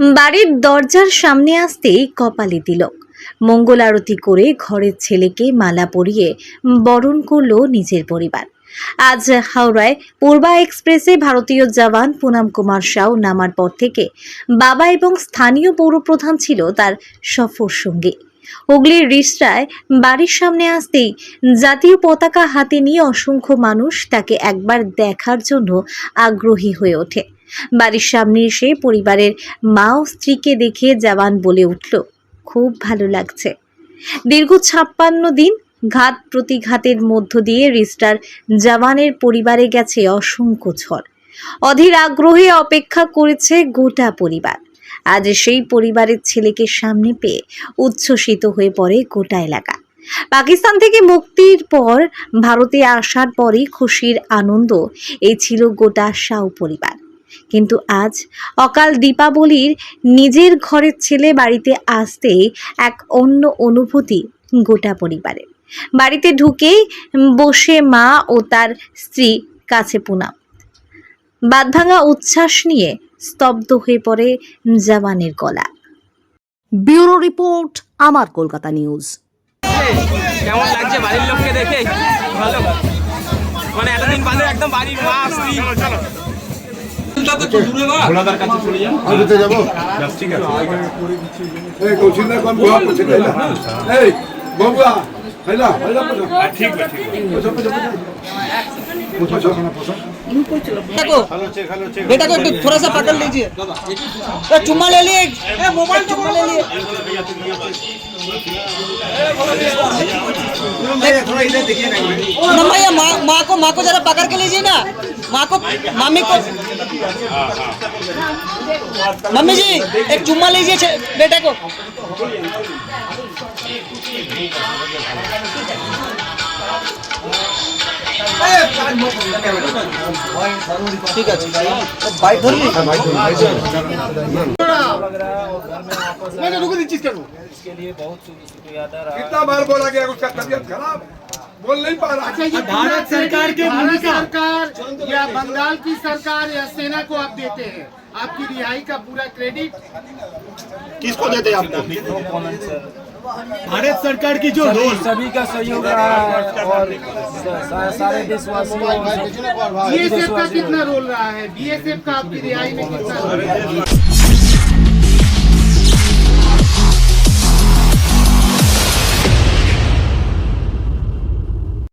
বাড়ির দরজার সামনে আসতেই কপালে তিলক। মঙ্গল আরতি করে ঘরের ছেলেকে মালা পরিয়ে বরণ করল নিজের পরিবার। আজ হাওড়ায় পূর্বা এক্সপ্রেসে ভারতীয় জওয়ান পুনাম কুমার সাউ নামার পর থেকে বাবা এবং স্থানীয় পৌরপ্রধান ছিল তার সফর সঙ্গী। হুগলির রিসরায় বাড়ির সামনে আসতেই জাতীয় পতাকা হাতে নিয়ে অসংখ্য মানুষ তাকে একবার দেখার জন্য আগ্রহী হয়ে ওঠে। বাড়ির সামনে এসে পরিবারের মা ও স্ত্রীকে দেখে জওয়ান বলে উঠল, খুব ভালো লাগছে। দীর্ঘ ছাপ্পান্ন দিন ঘাত প্রতিঘাতের মধ্য দিয়ে রিস্টার জওয়ানের পরিবারে গেছে অসংখ্য ঝড়। অধীর আগ্রহে অপেক্ষা করেছে গোটা পরিবার। আজ সেই পরিবারের ছেলেকে সামনে পেয়ে উচ্ছ্বসিত হয়ে পড়ে গোটা এলাকা। পাকিস্তান থেকে মুক্তির পর ভারতে আসার পরই খুশির আনন্দ এই ছিল গোটা সাউ পরিবার। কিন্তু আজ অকাল দীপাবলির নিজের ঘরের ছেলে বাড়িতে আসতেই এক অন্য অনুভূতি গোটা পরিবারে বাড়িতে ঢুকেই বসে মা ও তার স্ত্রী কাছে পুনাম বাঁধভাঙা উচ্ছ্বাস নিয়ে স্তব্ধ হয়ে পড়ে জওয়ানের গলা। ব্যুরো রিপোর্ট আমার কলকাতা নিউজ। কেমন লাগছে বাড়ির লোককে দেখে? ভালো। মানে এতদিন বাদে একদম বাড়ির মা স্ত্রী। बेटा को एक थोड़ा सा पकड़ लीजिए ए, चुम्मा ले लिए ए, मोबाइल चुम्मा ले लिए ना भैया माँ माँ को माँ को जरा पकड़ के लीजिए ना माँ को मम्मी को मम्मी जी एक चुम्मा लीजिए छे- बेटे को ঠিক আছে বাইক ধরলি कितना बार बोला गया उसका तबीयत खराब बोल नहीं पा रहा। अच्छा ये भारत सरकार के भारत सरकार या बंगाल की सरकार या सेना को आप देते हैं? आपकी रिहाई का पूरा क्रेडिट? किसको देते हैं आपको भारत सरकार की जो रोल सभी का सहयोग रहा है और सारे देशवासियों बीएसएफ का कितना रोल रहा है? बीएसएफ का आपकी रिहाई में कितना